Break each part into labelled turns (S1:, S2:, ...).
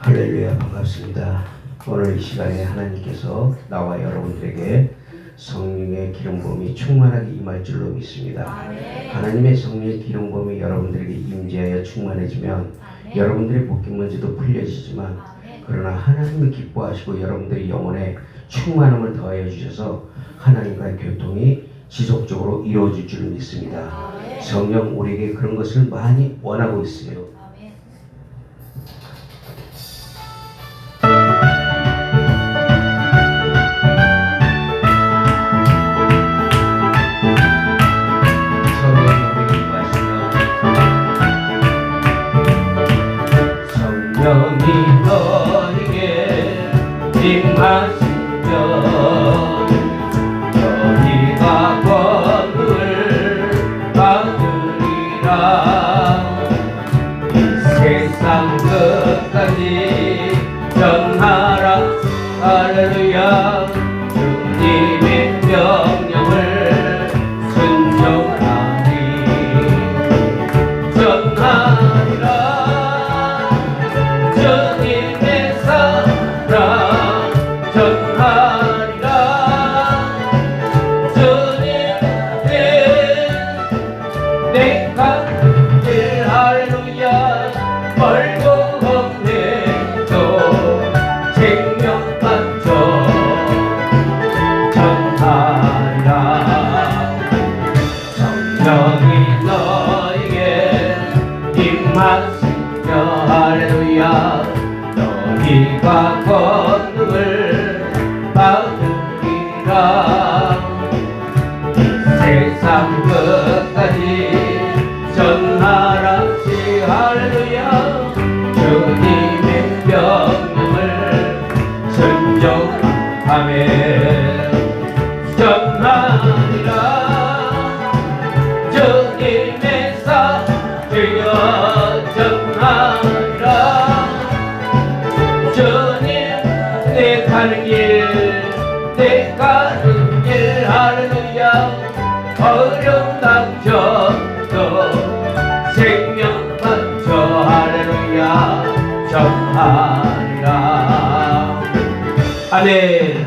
S1: 할렐루야 반갑습니다. 오늘 이 시간에 하나님께서 나와 여러분들에게 성령의 기름 부음이 충만하게 임할 줄로 믿습니다. 하나님의 성령의 기름 부음이 여러분들에게 임재하여 충만해지면 여러분들의 목격 문제도 풀려지지만 그러나 하나님을 기뻐하시고 여러분들의 영혼에 충만함을 더하여 주셔서 하나님과의 교통이 지속적으로 이루어질 줄 믿습니다. 성령 우리에게 그런 것을 많이 원하고 있어요. 임 할 할렐루야 전하리라 아멘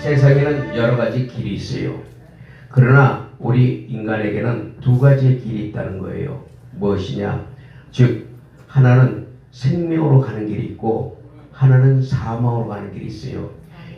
S1: 세상에는 여러 가지 길이 있어요. 그러나 우리 인간에게는 두 가지의 길이 있다는 거예요. 무엇이냐? 즉 하나는 생명으로 가는 길이 있고 하나는 사망으로 가는 길이 있어요.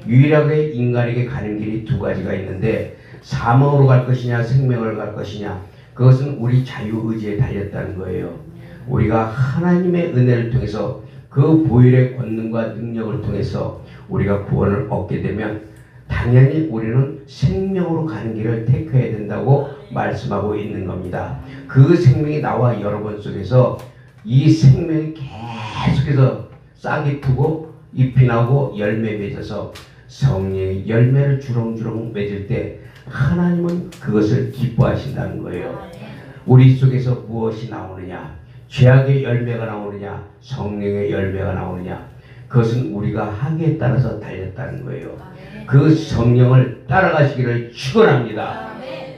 S1: 유일하게 인간에게 가는 길이 두 가지가 있는데 사망으로 갈 것이냐 생명을 갈 것이냐 그것은 우리 자유 의지에 달렸다는 거예요. 우리가 하나님의 은혜를 통해서 그 보혈의 권능과 능력을 통해서 우리가 구원을 얻게 되면 당연히 우리는 생명으로 가는 길을 택해야 된다고 말씀하고 있는 겁니다. 그 생명이 나와 여러분 속에서 이 생명이 계속해서 싹이 트고 잎이 나고 열매 맺어서 성령의 열매를 주렁주렁 맺을 때 하나님은 그것을 기뻐하신다는 거예요. 우리 속에서 무엇이 나오느냐? 죄악의 열매가 나오느냐? 성령의 열매가 나오느냐? 그것은 우리가 하기에 따라서 달렸다는 거예요. 그 성령을 따라가시기를 축원합니다.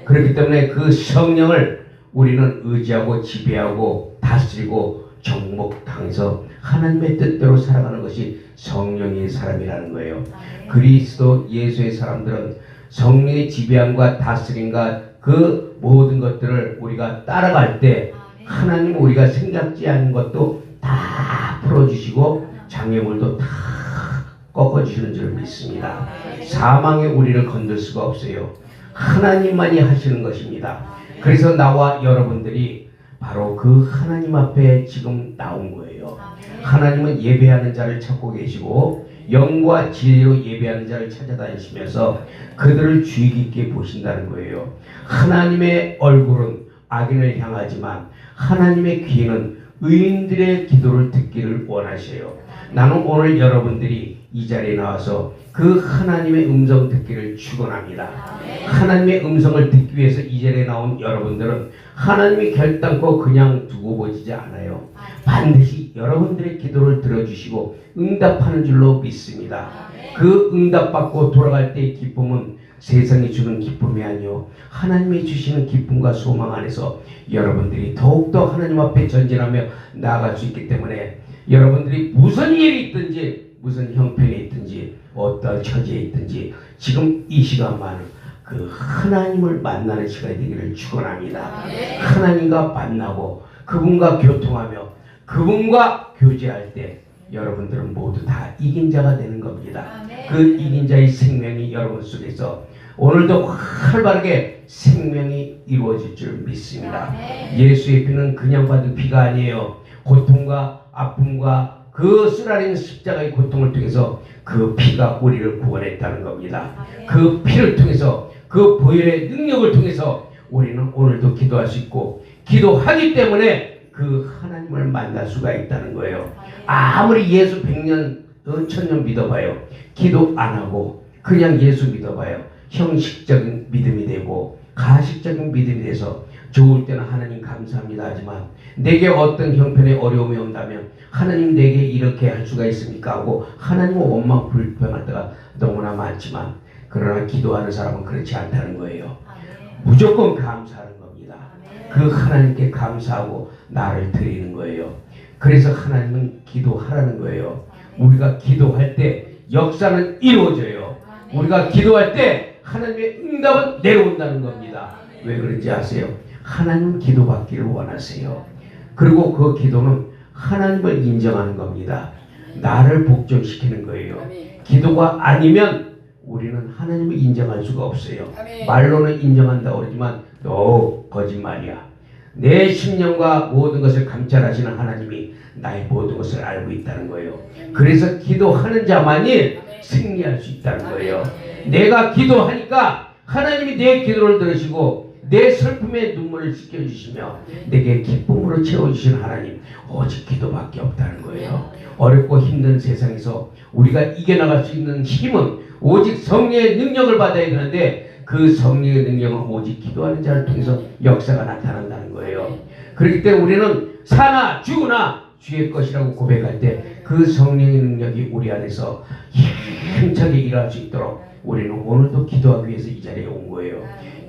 S1: 그렇기 때문에 그 성령을 우리는 의지하고 지배하고 다스리고 정복당해서 하나님의 뜻대로 살아가는 것이 성령의 사람이라는 거예요. 그리스도 예수의 사람들은 성령의 지배함과 다스림과 그 모든 것들을 우리가 따라갈 때 하나님 우리가 생각지 않은 것도 다 풀어주시고 장애물도 다 꺾어주시는 줄 믿습니다. 사망의 우리를 건들 수가 없어요. 하나님만이 하시는 것입니다. 그래서 나와 여러분들이 바로 그 하나님 앞에 지금 나온 거예요. 하나님은 예배하는 자를 찾고 계시고 영과 진리로 예배하는 자를 찾아다니시면서 그들을 주의 깊게 보신다는 거예요. 하나님의 얼굴은 악인을 향하지만 하나님의 귀는 의인들의 기도를 듣기를 원하셔요. 나는 오늘 여러분들이 이 자리에 나와서 그 하나님의 음성 듣기를 축원합니다. 하나님의 음성을 듣기 위해서 이 자리에 나온 여러분들은 하나님이 결단코 그냥 두고 보지지 않아요. 반드시 여러분들의 기도를 들어주시고 응답하는 줄로 믿습니다. 그 응답받고 돌아갈 때의 기쁨은 세상이 주는 기쁨이 아니요 하나님이 주시는 기쁨과 소망 안에서 여러분들이 더욱더 하나님 앞에 전진하며 나아갈 수 있기 때문에 여러분들이 무슨 일이 있든지 무슨 형편에 있든지 어떤 처지에 있든지 지금 이 시간만 그 하나님을 만나는 시간이 되기를 축원합니다. 하나님과 만나고 그분과 교통하며 그분과 교제할 때 여러분들은 모두 다 이긴 자가 되는 겁니다. 그 이긴 자의 생명이 여러분 속에서 오늘도 활발하게 생명이 이루어질 줄 믿습니다. 예수의 피는 그냥 받은 피가 아니에요. 고통과 아픔과 그 쓰라린 십자가의 고통을 통해서 그 피가 우리를 구원했다는 겁니다. 그 피를 통해서 그 보혈의 능력을 통해서 우리는 오늘도 기도할 수 있고 기도하기 때문에 그 하나님을 만날 수가 있다는 거예요. 아무리 예수 100년, 어, 천년 믿어봐요. 기도 안 하고 그냥 예수 믿어봐요. 형식적인 믿음이 되고 가식적인 믿음이 돼서 좋을 때는 하나님 감사합니다 하지만 내게 어떤 형편의 어려움이 온다면 하나님 내게 이렇게 할 수가 있습니까 하고 하나님은 원망 불평할 때가 너무나 많지만 그러나 기도하는 사람은 그렇지 않다는 거예요. 무조건 감사하는 겁니다. 그 하나님께 감사하고 나를 드리는 거예요. 그래서 하나님은 기도하라는 거예요. 우리가 기도할 때 역사는 이루어져요. 우리가 기도할 때 하나님의 응답은 내려온다는 겁니다. 왜 그런지 아세요? 하나님 기도받기를 원하세요. 그리고 그 기도는 하나님을 인정하는 겁니다. 나를 복종시키는 거예요. 기도가 아니면 우리는 하나님을 인정할 수가 없어요. 말로는 인정한다고 그러지만 너 거짓말이야. 내 심령과 모든 것을 감찰하시는 하나님이 나의 모든 것을 알고 있다는 거예요. 그래서 기도하는 자만이 승리할 수 있다는 거예요. 내가 기도하니까 하나님이 내 기도를 들으시고 내 슬픔의 눈물을 씻겨주시며 내게 기쁨으로 채워주시는 하나님 오직 기도밖에 없다는 거예요. 어렵고 힘든 세상에서 우리가 이겨나갈 수 있는 힘은 오직 성령의 능력을 받아야 되는데 그 성령의 능력은 오직 기도하는 자를 통해서 역사가 나타난다는 거예요. 그렇기 때문에 우리는 사나 죽으나 주의 것이라고 고백할 때 그 성령의 능력이 우리 안에서 힘차게 일할 수 있도록 우리는 오늘도 기도하기 위해서 이 자리에 온 거예요.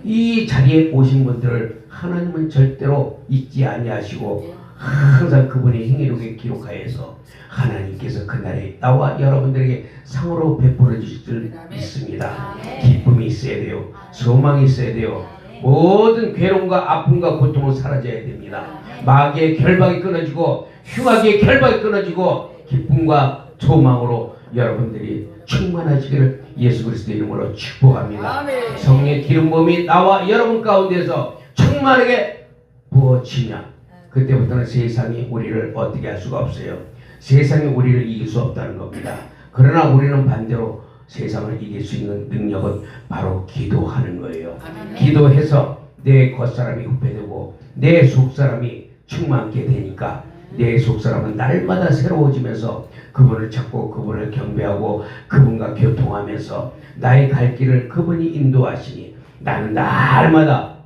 S1: 이 자리에 오신 분들을 하나님은 절대로 잊지 아니하시고 항상 그분의 행위록에 기록하여서 하나님께서 그날에 나와 여러분들에게 상으로 베풀어 주실 줄 믿습니다. 기쁨이 있어야 돼요. 소망이 있어야 돼요. 모든 괴로움과 아픔과 고통은 사라져야 됩니다. 마귀의 결박이 끊어지고 흉악의 결박이 끊어지고 기쁨과 소망으로 여러분들이 충만하시기를 예수 그리스도의 이름으로 축복합니다.
S2: 아멘.
S1: 성령의 기름 부음이 나와 여러분 가운데서 충만하게 부어지면 그때부터는 세상이 우리를 어떻게 할 수가 없어요. 세상이 우리를 이길 수 없다는 겁니다. 그러나 우리는 반대로 세상을 이길 수 있는 능력은 바로 기도하는 거예요. 기도해서 내 겉사람이 후패되고 내 속사람이 충만케 되니까 내 속사람은 날마다 새로워지면서 그분을 찾고 그분을 경배하고 그분과 교통하면서 나의 갈 길을 그분이 인도하시니 나는 날마다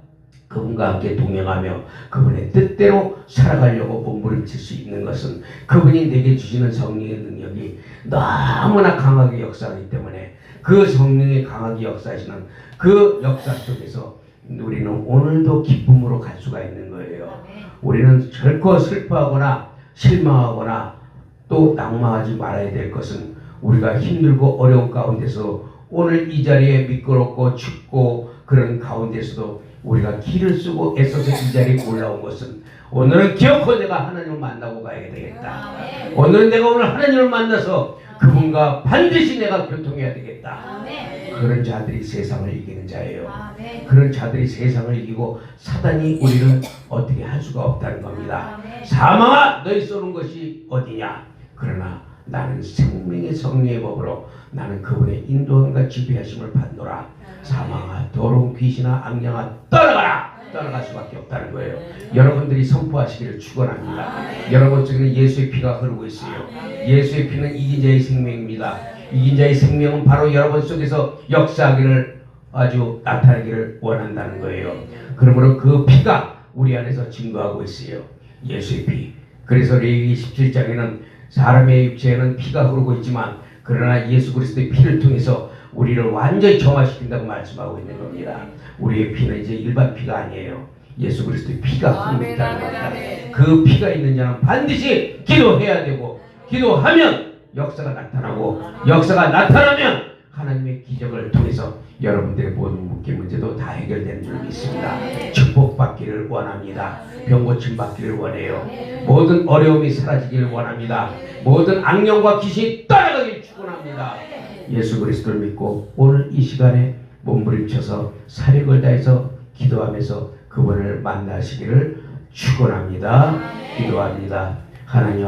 S1: 그분과 함께 동행하며 그분의 뜻대로 살아가려고 몸부림칠 수 있는 것은 그분이 내게 주시는 성령의 능력이 너무나 강하게 역사하기 때문에 그 성령의 강하게 역사하시는 그 역사 속에서 우리는 오늘도 기쁨으로 갈 수가 있는 거예요. 우리는 결코 슬퍼하거나 실망하거나 또 낙망하지 말아야 될 것은 우리가 힘들고 어려운 가운데서 오늘 이 자리에 미끄럽고 춥고 그런 가운데서도 우리가 길을 쓰고 애써서 이 자리에 올라온 것은 오늘은 기어코 내가 하나님을 만나고 가야 되겠다. 오늘은 내가 오늘 하나님을 만나서 그분과 반드시 내가 교통해야 되겠다. 그런 자들이 세상을 이기는 자예요. 그런 자들이 세상을 이기고 사단이 우리를 어떻게 할 수가 없다는 겁니다. 사망아 너희 쏘는 것이 어디냐? 그러나 나는 생명의 성령의 법으로 나는 그분의 인도함과 지배하심을 받노라. 사망아 더러운 귀신아 악령아 떠나가라. 떠나갈 수밖에 없다는 거예요. 여러분들이 선포하시기를 축원합니다. 여러분 속에는 예수의 피가 흐르고 있어요. 예수의 피는 이긴 자의 생명입니다. 이긴 자의 생명은 바로 여러분 속에서 역사하기를 아주 나타나기를 원한다는 거예요. 그러므로 그 피가 우리 안에서 증거하고 있어요. 예수의 피. 그래서 레위기 17장에는 사람의 육체에는 피가 흐르고 있지만 그러나 예수 그리스도의 피를 통해서 우리를 완전히 정화시킨다고 말씀하고 있는 겁니다. 우리의 피는 이제 일반 피가 아니에요. 예수 그리스도의 피가 흐르고 있다는 겁니다. 그 피가 있는 자는 반드시 기도해야 되고 기도하면 역사가 나타나고 역사가 나타나면 하나님의 기적을 통해서 여러분들의 모든 묶임 문제도 다 해결되는 줄 믿습니다. 축복받기를 원합니다. 병고침 받기를 원해요. 모든 어려움이 사라지기를 원합니다. 모든 악령과 귀신이 떠나가길 축원합니다. 예수 그리스도를 믿고 오늘 이 시간에 몸부림쳐서 사력을 다해서 기도하면서 그분을 만나시기를 축원합니다. 기도합니다. 하나님